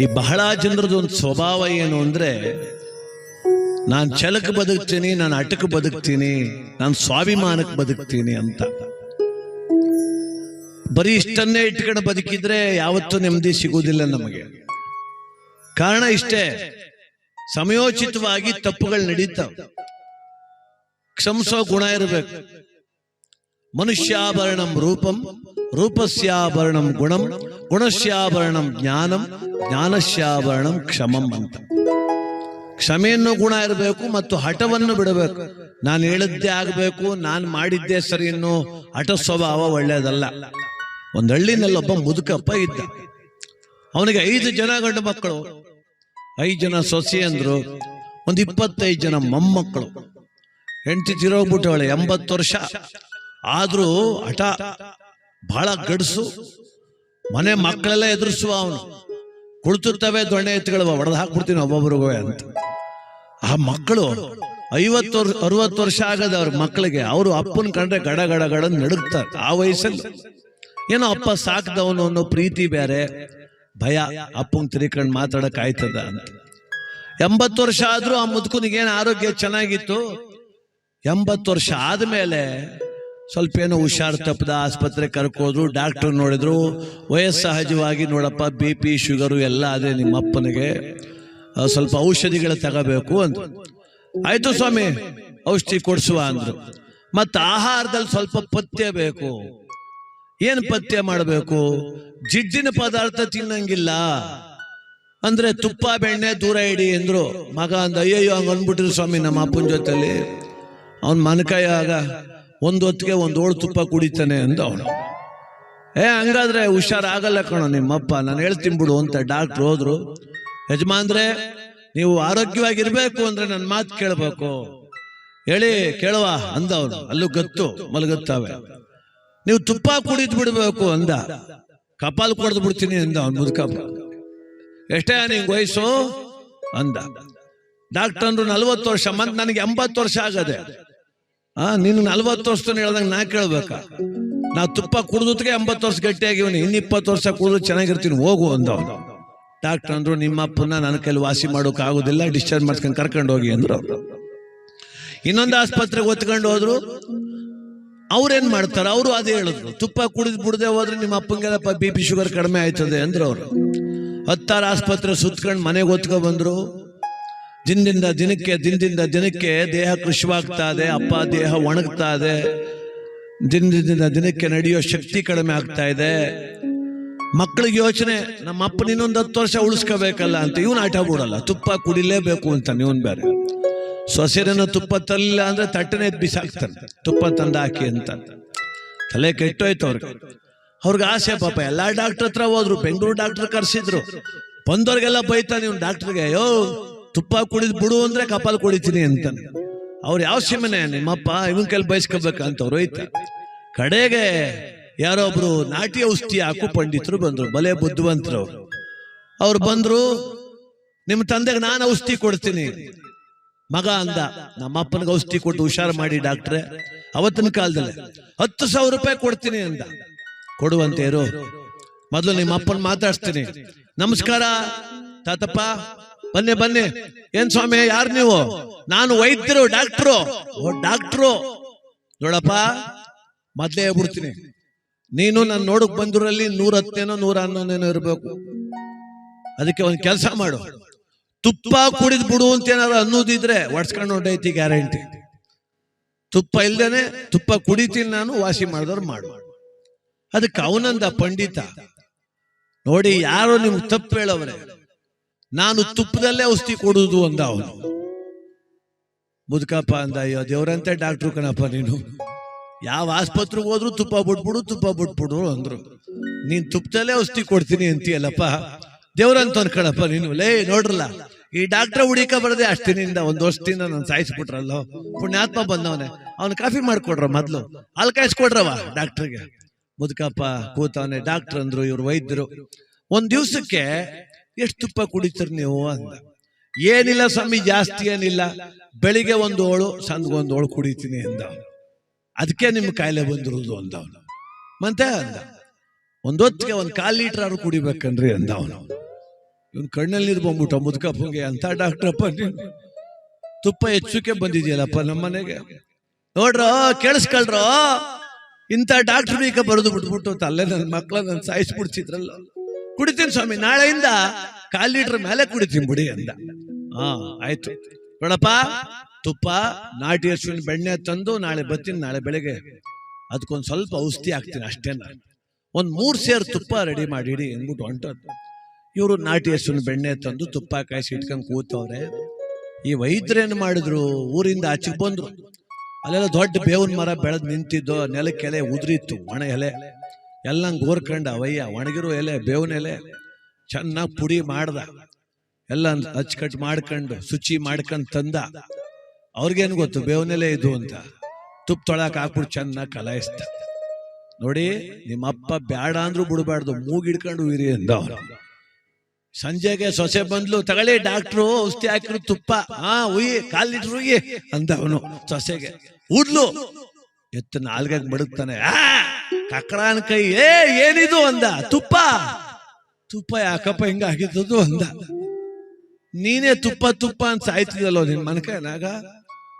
ಈ ಬಹಳ ಜನರದ್ದು ಒಂದು ಸ್ವಭಾವ ಏನು ಅಂದ್ರೆ, ನಾನು ಚಲಕ್ ಬದುಕ್ತೀನಿ, ನಾನು ಅಟಕ್ ಬದುಕ್ತೀನಿ, ನಾನು ಸ್ವಾಭಿಮಾನಕ್ಕೆ ಬದುಕ್ತೀನಿ ಅಂತ. ಬರೀ ಇಷ್ಟನ್ನೇ ಇಟ್ಕೊಂಡು ಬದುಕಿದ್ರೆ ಯಾವತ್ತೂ ನೆಮ್ಮದಿ ಸಿಗುವುದಿಲ್ಲ ನಮಗೆ. ಕಾರಣ ಇಷ್ಟೇ, ಸಮಯೋಚಿತವಾಗಿ ತಪ್ಪುಗಳು ನಡೀತಾವೆ. ಕ್ಷಮಿಸೋ ಗುಣ ಇರಬೇಕು. ಮನುಷ್ಯಾಭರಣಂ ರೂಪಂ, ರೂಪಸ್ಯಾಭರಣಂ ಗುಣಂ ಗುಣಸ್ಯಾಭರಣಂ ಜ್ಞಾನಂ ಜ್ಞಾನಶ್ಯಾಭರಣಂ ಕ್ಷಮಂ ಅಂತ. ಕ್ಷಮೆಯನ್ನು ಗುಣ ಇರಬೇಕು ಮತ್ತು ಹಠವನ್ನು ಬಿಡಬೇಕು. ನಾನು ಹೇಳಿದ್ದೇ ಆಗಬೇಕು, ನಾನು ಮಾಡಿದ್ದೇ ಸರಿ ಇನ್ನು ಹಠ ಸ್ವಭಾವ ಒಳ್ಳೆಯದಲ್ಲ. ಒಂದು ಹಳ್ಳಿನಲ್ಲಿ ಒಬ್ಬ ಮುದುಕಪ್ಪ ಇದ್ದ. ಅವನಿಗೆ ಐದು ಜನ ಗಂಡು ಮಕ್ಕಳು. ಐದು ಜನ ಸೊಸೆ ಅಂದ್ರು ಒಂದು ಇಪ್ಪತ್ತೈದು ಜನ ಮೊಮ್ಮಕ್ಕಳು. ಹೆಂಡತಿ ತಿರೋಗ್ಬಿಟ್ಟವಳೆ ಎಂಬತ್ತು ವರ್ಷ. ಆದರೂ ಹಠ ಬಹಳ ಗಡ್ಸು. ಮನೆ ಮಕ್ಕಳೆಲ್ಲ ಎದುರಿಸುವ ಅವನು. ಕುಳಿತಿರ್ತವೆ, ದೊಣ್ಣೆ ಎತ್ತುಗಳು ಒಡೆದು ಹಾಕ್ಬಿಡ್ತೀನಿ ಒಬ್ಬೊಬ್ರಿಗೂ ಅಂತ. ಆ ಮಕ್ಕಳು ಐವತ್ತು ವರ್ಷ, ಅರವತ್ತು ವರ್ಷ ಆಗದ ಅವ್ರ ಮಕ್ಕಳಿಗೆ, ಅವರು ಅಪ್ಪನ ಕಂಡ್ರೆ ಗಡ ಗಡ ಗಡ ನಡುಗ್ತಾರೆ. ಆ ವಯಸ್ಸಲ್ಲಿ. ಏನೋ ಅಪ್ಪ ಸಾಕ್ದವನು ಅನ್ನೋ ಪ್ರೀತಿ ಬೇರೆ, ಭಯ ಅಪ್ಪನ ತಿರ್ಕೊಂಡು ಮಾತಾಡಕ್ ಆಯ್ತದ ಅಂತ. ಎಂಬತ್ತು ವರ್ಷ ಆದ್ರೂ ಆ ಮುದುಕನಿಗೆ ಏನು ಆರೋಗ್ಯ ಚೆನ್ನಾಗಿತ್ತು? ಎಂಬತ್ತು ವರ್ಷ ಆದ್ಮೇಲೆ ಸ್ವಲ್ಪ ಏನೋ ಹುಷಾರ್ ತಪ್ಪದ ಆಸ್ಪತ್ರೆ ಕರ್ಕೋದ್ರು, ಡಾಕ್ಟರ್ ನೋಡಿದ್ರು ವಯಸ್ಸಹಜವಾಗಿ ನೋಡಪ್ಪ, ಬಿ ಪಿ, ಶುಗರು ಎಲ್ಲ ಆದರೆ ನಿಮ್ಮ ಅಪ್ಪನಿಗೆ ಸ್ವಲ್ಪ ಔಷಧಿಗಳು ತಗೋಬೇಕು ಅಂತ ಆಯಿತು ಸ್ವಾಮಿ, ಔಷಧಿ ಕೊಡಿಸುವ ಅಂದ್ರು. ಮತ್ತು ಆಹಾರದಲ್ಲಿ ಸ್ವಲ್ಪ ಪಥ್ಯ ಬೇಕು. ಏನು ಪಥ್ಯ ಮಾಡಬೇಕು? ಜಿಡ್ಡಿನ ಪದಾರ್ಥ ತಿನ್ನಂಗಿಲ್ಲ. ಅಂದ್ರೆ ತುಪ್ಪ, ಬೆಣ್ಣೆ ದೂರ ಇಡಿ ಎಂದರು ಮಗ ಅಂದ, ಅಯ್ಯಯ್ಯೋ, ಹಂಗೆ ಅಂದ್ಬಿಟ್ರು ಸ್ವಾಮಿ ನಮ್ಮ ಅಪ್ಪನ ಜೊತೆಲಿ. ಅವನ್ ಮನಕಾಯ ಆಗ ಒಂದು ಹೊತ್ತಿಗೆ ಒಂದು ಓಳು ತುಪ್ಪ ಕುಡಿತಾನೆ ಅಂದ ಅವನು ಏ, ಹಂಗಾದ್ರೆ ಹುಷಾರಾಗಲ್ಲ ಕಣೋ ನಿಮ್ಮಪ್ಪ, ನಾನು ಹೇಳ್ತೀನಿ ಬಿಡು ಅಂತ ಡಾಕ್ಟ್ರು ಹೋದ್ರು. ಯಜಮಾನ್ರೆ, ನೀವು ಆರೋಗ್ಯವಾಗಿರ್ಬೇಕು ಅಂದ್ರೆ ನನ್ನ ಮಾತು ಕೇಳಬೇಕು. ಹೇಳಿ, ಕೇಳುವ ಅಂದ ಅವನು ಅಲ್ಲೂ ಗತ್ತು, ಮಲಗತ್ತಾವೆ. ನೀವು ತುಪ್ಪ ಕುಡಿದ್ ಬಿಡಬೇಕು ಅಂದ. ಕಪಾಲ್ ಕೊಡ್ದು ಬಿಡ್ತೀನಿ ಅಂದ ಅವನು ಮುದುಕಪ್ಪ. ಎಷ್ಟೇ ನಿಂಗ್ ವಯಸ್ಸು? ಅಂದ. ಡಾಕ್ಟರ್ ಅಂದ್ರು ನಲ್ವತ್ತು ವರ್ಷ, ಮತ್ ನನಗೆ ಎಂಬತ್ತು ವರ್ಷ ಆಗದೆ. ಆ, ನಿನ್ ನಲ್ವತ್ತು ವರ್ಷ ಹೇಳ್ದಂಗೆ ನಾ ಕೇಳ್ಬೇಕ? ನಾ ತುಪ್ಪ ಕುಡ್ದಕ್ಕೆ ಎಂಬತ್ತು ವರ್ಷ ಗಟ್ಟಿ ಆಗಿವನಿ ಇನ್ನು ಇಪ್ಪತ್ತು ವರ್ಷ ಕುಡಿದು ಚೆನ್ನಾಗಿರ್ತೀನಿ, ಹೋಗು ಅಂದ ಅವನು ಡಾಕ್ಟರ್ ಅಂದ್ರು, ನಿಮ್ಮ ಅಪ್ಪನ ನನ್ನ ಕೈಲಿ ವಾಸಿ ಮಾಡೋಕೆ ಆಗೋದಿಲ್ಲ ಡಿಸ್ಚಾರ್ಜ್ ಮಾಡ್ಸ್ಕೊಂಡು ಕರ್ಕೊಂಡು ಹೋಗಿ ಅಂದ್ರು ಇನ್ನೊಂದು ಆಸ್ಪತ್ರೆಗೆ ಒತ್ಕೊಂಡು ಹೋದ್ರು, ಅವ್ರೇನ್ ಮಾಡ್ತಾರೆ? ಅವರು ಅದೇ ಹೇಳಿದ್ರು, ತುಪ್ಪ ಕುಡಿದು ಬಿಡದೆ ಹೋದ್ರೆ ನಿಮ್ಮ ಅಪ್ಪಂಗೆಲ್ಲಪ್ಪ ಬಿ ಪಿ ಶುಗರ್ ಕಡಿಮೆ ಆಯ್ತದೆ ಅಂದ್ರು ಅವರು. ಹತ್ತಾರು ಆಸ್ಪತ್ರೆ ಸುತ್ಕೊಂಡು ಮನೆಗೆ ಒತ್ಕೊ ಬಂದ್ರು. ದಿನದಿಂದ ದಿನಕ್ಕೆ ದಿನದಿಂದ ದಿನಕ್ಕೆ ದೇಹ ಕೃಷಿವಾಗ್ತಾ ಇದೆ ಅಪ್ಪ ದೇಹ ಒಣಗ್ತಾ ಇದೆ ದಿನದಿಂದ ದಿನಕ್ಕೆ ನಡೆಯೋ ಶಕ್ತಿ ಕಡಿಮೆ ಆಗ್ತಾ ಇದೆ ಮಕ್ಕಳಿಗೆ ಯೋಚನೆ ನಮ್ಮ ಅಪ್ಪನ ಇನ್ನೊಂದು ಹತ್ತು ವರ್ಷ ಉಳಿಸ್ಕೋಬೇಕಲ್ಲ ಅಂತ ಇವನು ಆಟ ಬಿಡಲ್ಲ ತುಪ್ಪ ಕುಡಿಲೇಬೇಕು ಅಂತ ಇವನ್ ಬೇರೆ. ಸೊಸೆರನ್ನ ತುಪ್ಪ ತರಲಿಲ್ಲ ಅಂದ್ರೆ ತಟ್ಟನೆ ಎದ್ದು ಬಿಸಾಕ್ತಾನೆ ತುಪ್ಪ ತಂದು ಹಾಕಿ ಅಂತ. ತಲೆ ಕೆಟ್ಟೋಯ್ತು ಅವ್ರಿಗೆ. ಅವ್ರಿಗೆ ಆಸೆ ಪಾಪ, ಎಲ್ಲಾ ಡಾಕ್ಟರ್ ಹತ್ರ ಹೋದ್ರು, ಬೆಂಗಳೂರು ಡಾಕ್ಟರ್ ಕರ್ಸಿದ್ರು. ಬಂದವ್ರಿಗೆಲ್ಲ ಬೈತಾನೆ ಇವ್ನು ಡಾಕ್ಟರ್ಗೆ ಯೋ ತುಪ್ಪ ಕುಡಿದ್ ಬಿಡು ಅಂದ್ರೆ ಕಪಾಲ್ ಕುಡಿತೀನಿ ಅಂತಾನೆ ಅವ್ರು ಯಾವ ಸಿಮನೆ ನಿಮ್ಮಪ್ಪ, ಇವನ್ ಕೈಲಿ ಅವ್ರು ಐತೆ ಕಡೆಗೆ ಯಾರೋ ಒಬ್ರು ನಾಟಿ ಔಷಧಿ ಹಾಕು ಪಂಡಿತರು ಬಂದ್ರು, ಬಲೆ ಬುದ್ಧಿವಂತರು ಅವ್ರು. ಬಂದ್ರು ನಿಮ್ಮ ತಂದೆಗೆ ನಾನು ಔಷಧಿ ಕೊಡ್ತೀನಿ. ಮಗ ಅಂದ, ನಮ್ಮಪ್ಪನಿಗೆ ಔಷಧಿ ಕೊಟ್ಟು ಹುಷಾರು ಮಾಡಿ ಡಾಕ್ಟ್ರೆ, ಅವತ್ತಿನ ಕಾಲದಲ್ಲಿ ಹತ್ತು ಸಾವಿರ ರೂಪಾಯಿ ಕೊಡ್ತೀನಿ ಅಂದ. ಕೊಡುವಂತೆ ಇರು ಮೊದಲು ನಿಮ್ಮ ಅಪ್ಪನ ಮಾತಾಡ್ಸ್ತೀನಿ. ನಮಸ್ಕಾರ, ತಾತಪ್ಪ ಬನ್ನಿ ಬನ್ನಿ. ಏನ್ ಸ್ವಾಮಿ, ಯಾರು ನೀವು? ನಾನು ವೈದ್ಯರು, ಡಾಕ್ಟ್ರು. ಓ, ಡಾಕ್ಟ್ರು. ನೋಡಪ್ಪ, ಮೊದ್ಲೇ ಹೇಳ್ಬಿಡ್ತೀನಿ. ನೀನು ನಾನು ನೋಡಕ್ ಬಂದಿರಲ್ಲಿ ನೂರ ಹತ್ತೇನೋ ನೂರ ಹನ್ನೊಂದೇನೋ ಇರಬೇಕು. ಅದಕ್ಕೆ ಒಂದು ಕೆಲಸ ಮಾಡು. ತುಪ್ಪ ಕುಡಿದ್ ಬಿಡು ಅಂತ ಏನಾದ್ರು ಅನ್ನೋದಿದ್ರೆ ಒಡ್ಸ್ಕೊಂಡು ಹೊಂಟೈತಿ ಗ್ಯಾರಂಟಿ. ತುಪ್ಪ ಇಲ್ದೇನೆ ತುಪ್ಪ ಕುಡಿತೀನಿ ನಾನು, ವಾಸಿ ಮಾಡಿದವ್ರು ಮಾಡು. ಅದಕ್ಕೆ ಅವನಂದ ಪಂಡಿತ. ನೋಡಿ, ಯಾರು ನಿಮ್ಗೆ ತಪ್ಪು ಹೇಳವ್ರೆ. ನಾನು ತುಪ್ಪದಲ್ಲೇ ಔಷಧಿ ಕೊಡುವುದು ಅಂದ ಅವನು ಮುದುಕಪ್ಪ ಅಂದ ಅಯ್ಯೋ ದೇವ್ರಂತೆ ಡಾಕ್ಟ್ರು ಕಣಪ್ಪ ನೀನು. ಯಾವ ಆಸ್ಪತ್ರೆಗೆ ಹೋದ್ರು ತುಪ್ಪ ಬಿಟ್ಬಿಡು ತುಪ್ಪ ಬಿಟ್ಬಿಡು ಅಂದ್ರು. ನೀನ್ ತುಪ್ಪದಲ್ಲೇ ಔಷಧಿ ಕೊಡ್ತೀನಿ ಅಂತೀಯಲ್ಲಪ್ಪ. ದೇವ್ರಂತ ಅನ್ಕಣಪ್ಪ ನೀನು. ಲೇ ನೋಡ್ರಲ್ಲ ಈ ಡಾಕ್ಟ್ರ ಹುಡಿಕ ಬರದೆ ಅಷ್ಟಿನಿಂದ ಒಂದು ವರ್ಷದಿಂದ ನಾನು ಸಾಯಿಸ್ಬಿಟ್ರಲ್ಲೋ. ಪುಣ್ಯಾತ್ಮ ಬಂದವನೆ. ಅವ್ನು ಕಾಫಿ ಮಾಡ್ಕೊಡ್ರ ಮೊದ್ಲು. ಅಲ್ಲಿ ಕಾಯಿಸ್ಕೊಡ್ರವ ಡಾಕ್ಟರ್ಗೆ. ಮುದುಕಪ್ಪ ಕೂತವನೆ ಡಾಕ್ಟರ್ ಅಂದ್ರು ಇವ್ರು ವೈದ್ಯರು. ಒಂದ್ ದಿವ್ಸಕ್ಕೆ ಎಷ್ಟು ತುಪ್ಪ ಕುಡಿತೀರಿ ನೀವು ಅಂದ. ಏನಿಲ್ಲ ಸ್ವಾಮಿ, ಜಾಸ್ತಿ ಏನಿಲ್ಲ. ಬೆಳಿಗ್ಗೆ ಒಂದು ಓಳು ಸಂದ್ಗೆ ಒಂದು ಓಳು ಕುಡಿತೀನಿ ಅಂದ. ಅದಕ್ಕೆ ನಿಮ್ಮ ಕಾಯಿಲೆ ಬಂದಿರೋದು ಅಂದವನು ಮತ್ತೆ ಅಂದ. ಒಂದೊತ್ತಿಗೆ ಒಂದು ಕಾಲು ಲೀಟರ್ ಆದ್ರೂ ಕುಡಿಬೇಕನ್ರಿ ಅಂದ ಅವನು. ಇವನ್ ಕಣ್ಣಲ್ಲಿ ನೀರು ಮುದ್ಕ ಮುದ್ಕಪ್ಪಂಗೆ ಅಂತ ಡಾಕ್ಟ್ರಪ್ಪ ನೀನು. ತುಪ್ಪ ಹೆಚ್ಚುಕೆ ಬಂದಿದೆಯಲ್ಲಪ್ಪ ನಮ್ಮನೆಗೆ ನೋಡ್ರ, ಕೇಳಿಸ್ಕೊಳ್ರೋ. ಇಂಥ ಡಾಕ್ಟರ್ ಈಗ ಬರೆದು ಬಿಟ್ಬಿಟ್ಟು ಅಲ್ಲೇ ನನ್ನ ಮಕ್ಕಳ ನನ್ನ ಸಾಯಿಸ್ಬಿಡ್ತಿದ್ರಲ್ಲ ಕುಡಿತೀನಿ ಸ್ವಾಮಿ, ನಾಳೆಯಿಂದ ಕಾಲ್ ಲೀಟರ್ ಮೇಲೆ ಕುಡಿತೀನಿ ಬಿಡಿ ಅಂದ. ಹಾ, ಆಯ್ತು. ನೋಡಪ್ಪ, ತುಪ್ಪ, ನಾಟಿ ಹಸುವಿನ ಬೆಣ್ಣೆ ತಂದು ನಾಳೆ ಬರ್ತೀನಿ, ನಾಳೆ ಬೆಳಗ್ಗೆ. ಅದಕ್ಕೊಂದು ಸ್ವಲ್ಪ ಔಷಧಿ ಹಾಕ್ತೀನಿ ಅಷ್ಟೇ ನಾನು ಒಂದು ಮೂರು ಸೇರು ತುಪ್ಪ ರೆಡಿ ಮಾಡಿಡಿ ಅಂದ್ಬಿಟ್ಟು ಹೊಂಟದ್ದು ಇವರು ನಾಟಿ ಹಸುವಿನ ಬೆಣ್ಣೆ ತಂದು ತುಪ್ಪ ಕಾಯಿಸಿ ಇಟ್ಕೊಂಡು ಕೂತವ್ರೆ. ಈ ವೈದ್ಯರೇನು ಮಾಡಿದ್ರು? ಊರಿಂದ ಆಚೆಗೆ ಬಂದ್ರು. ಅಲ್ಲೆಲ್ಲ ದೊಡ್ಡ ಬೇವಿನ ಮರ ಬೆಳೆದು ನಿಂತಿದ್ದು, ನೆಲಕ್ಕೆಲೆ ಉದುರಿತ್ತು ಒಣ ಎಲೆ ಎಲ್ಲ ಗೋರ್ಕಂಡ ಅವಯ್ಯ, ಒಣಗಿರೋ ಎಲೆ, ಬೇವಿನ ಎಲೆ, ಚೆನ್ನಾಗಿ ಪುಡಿ ಮಾಡ್ದ. ಎಲ್ಲ ಅಚ್ಚುಕಟ್ಟು ಮಾಡ್ಕೊಂಡು, ಶುಚಿ ಮಾಡ್ಕೊಂಡು ತಂದ. ಅವ್ರಿಗೇನು ಗೊತ್ತು? ಬೇವನೆಲೆ ಇದು ಅಂತ. ತುಪ್ಪ ತೊಳಕ್ ಹಾಕ್ಬಿಟ್ಟು ಚೆನ್ನಾಗಿ ಕಲಾಯಿಸ್ತ. ನೋಡಿ ನಿಮ್ಮ ಅಪ್ಪ ಬ್ಯಾಡ ಅಂದ್ರೂ ಬಿಡಬಾರ್ದು ಮೂಗಿಡ್ಕೊಂಡು ಇರಿ ಅಂದ ಅವನು ಸಂಜೆಗೆ ಸೊಸೆ ಬಂದ್ಲು, ತಗೊಳ್ಳಿ ಡಾಕ್ಟ್ರು, ಔಷಧಿ ಹಾಕಿರು, ತುಪ್ಪ. ಹಾ, ಉಯ್ಯಿ, ಕಾಲ್ ಲೀಟ್ರ್ ಉಯಿ ಅಂದ ಅವನು ಸೊಸೆಗೆ. ಊದ್ಲು. ಎತ್ತು ನಾಲ್ಗಾಗ ಮಡಗ್ತಾನೆ ಆ! ಕಕ್ಕಡಾನ ಕೈ, ಏ, ಏನಿದು? ಅಂದ. ತುಪ್ಪ. ತುಪ್ಪ ಯಾಕಪ್ಪ ಹಿಂಗ ಅಂದ. ನೀನೇ ತುಪ್ಪ ತುಪ್ಪ ಅಂತ ಸಾಯ್ತಿದಲ್ಲೋ ನಿನ್ ಮನಕನಾಗ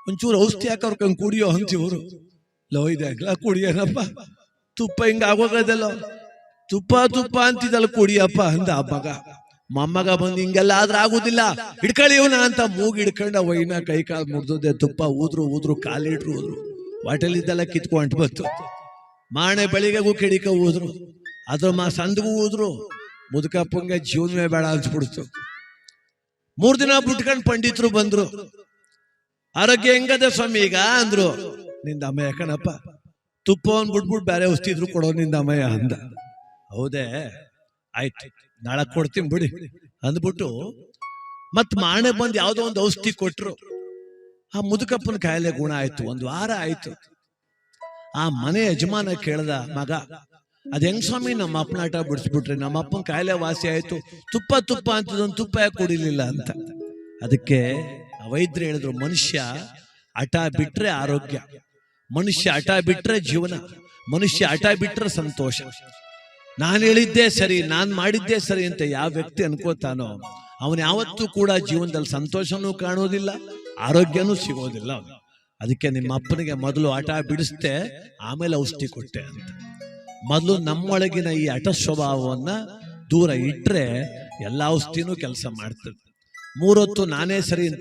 ಒಂಚೂರು ಔಷಧಿ ಹಾಕೋರ್ಕಂಗ್ ಕುಡಿಯೋ ಅಂತಿವ್ರು. ಲೋ, ಇದೆ ಕುಡಿಯೋನಪ್ಪ? ತುಪ್ಪ ಹಿಂಗ ಆಗೋಗದಲ್ಲೋ ತುಪ್ಪ ತುಪ್ಪ ಅಂತಿದಲ್ಲ ಕುಡಿಯಪ್ಪ, ಅಂದ ಆ ಮಗ. ಮೊಮ್ಮಗ ಬಂದು ಹಿಂಗೆಲ್ಲ ಆದ್ರೆ ಆಗುದಿಲ್ಲ. ಹಿಡ್ಕೊಳ್ಳಿ ಅಂತ ಮೂಗ್ ಹಿಡ್ಕೊಂಡ ವೈನ ಕೈ ಕಾಲು ಮುರಿದೋದೆ ತುಪ್ಪ ಊದ್ರು ಊದ್ರು ಕಾಲಿಟ್ರು ಊದ್ರು. ವಾಟಲಿದ್ದೆಲ್ಲ ಕಿತ್ಕೊಂಡು ಬಂತು. ಮಾಣೆ ಬೆಳಿಗ್ಗೆಗೂ ಕೆಡಿಕ ಊದ್ರು ಅದ್ರ ಮಾ ಸಂದಿಗೂ ಊದ್ರು ಮುದುಕಪ್ಪಂಗೆ ಜೀವನವೇ ಬೇಡ ಅನ್ಸ್ಬಿಡ್ತು. ಮೂರ್ ದಿನ ಬಿಟ್ಕೊಂಡು ಪಂಡಿತರು ಬಂದ್ರು. ಆರೋಗ್ಯ ಹೆಂಗದೆ ಸ್ವಾಮಿ ಈಗ ಅಂದ್ರು, ನಿಂದ ಅಮ್ಮಯ್ಯ ಕಣಪ್ಪ ತುಪ್ಪವನ್ನು ಬಿಟ್ಬಿಟ್ಟು ಬೇರೆ ಔಷಧಿದ್ರು ಕೊಡೋ ನಿಂದ ಅಮ್ಮಯ್ಯ ಅಂದ. ಹೌದೇ, ಆಯ್ತು, ನಾಳೆ ಕೊಡ್ತೀನಿ ಬಿಡಿ, ಅಂದ್ಬಿಟ್ಟು ಮತ್ ಮಾಣೆ ಬಂದು ಯಾವುದೋ ಒಂದು ಔಷಧಿ ಕೊಟ್ರು. ಆ ಮುದುಕಪ್ಪನ ಕಾಯಿಲೆ ಗುಣ ಆಯ್ತು, ಒಂದು ವಾರ ಆಯ್ತು. ಆ ಮನೆ ಯಜಮಾನ ಕೇಳ್ದ, ಮಗ, ಅದ್ ಹೆಂಗ್ ಸ್ವಾಮಿ ನಮ್ಮ ಅಪ್ಪನ ಆಟ ಬಿಡಿಸ್ಬಿಟ್ರಿ? ನಮ್ಮ ಅಪ್ಪನ ಕಾಯಿಲೆ ವಾಸಿ ಆಯ್ತು. ತುಪ್ಪ ತುಪ್ಪ ಅಂತದೊಂದು ತುಪ್ಪ ಯಾಕೆ ಕುಡಿಲಿಲ್ಲ ಅಂತ. ಅದಕ್ಕೆ ವೈದ್ಯರು ಹೇಳಿದ್ರು, ಮನುಷ್ಯ ಹಠ ಬಿಟ್ರೆ ಆರೋಗ್ಯ, ಮನುಷ್ಯ ಹಠ ಬಿಟ್ರೆ ಜೀವನ, ಮನುಷ್ಯ ಹಠ ಬಿಟ್ರೆ ಸಂತೋಷ. ನಾನು ಹೇಳಿದ್ದೇ ಸರಿ, ನಾನು ಮಾಡಿದ್ದೇ ಸರಿ ಅಂತ ಯಾವ ವ್ಯಕ್ತಿ ಅನ್ಕೋತಾನೋ, ಅವನು ಯಾವತ್ತೂ ಕೂಡ ಜೀವನದಲ್ಲಿ ಸಂತೋಷನೂ ಕಾಣೋದಿಲ್ಲ, ಆರೋಗ್ಯನೂ ಸಿಗೋದಿಲ್ಲ ಅವ್ನಿಗೆ. ಅದಕ್ಕೆ ನಿಮ್ಮ ಅಪ್ಪನಿಗೆ ಮೊದಲು ಹಠ ಬಿಡಿಸ್ತೆ ಆಮೇಲೆ ಔಷಧಿ ಕೊಟ್ಟೆ ಅಂತ. ಮೊದಲು ನಮ್ಮೊಳಗಿನ ಈ ಹಠ ಸ್ವಭಾವವನ್ನ ದೂರ ಇಟ್ಟರೆ ಎಲ್ಲ ಔಷಧಿನೂ ಕೆಲಸ ಮಾಡ್ತದೆ. ಮೂರೊತ್ತು ನಾನೇ ಸರಿ ಅಂತ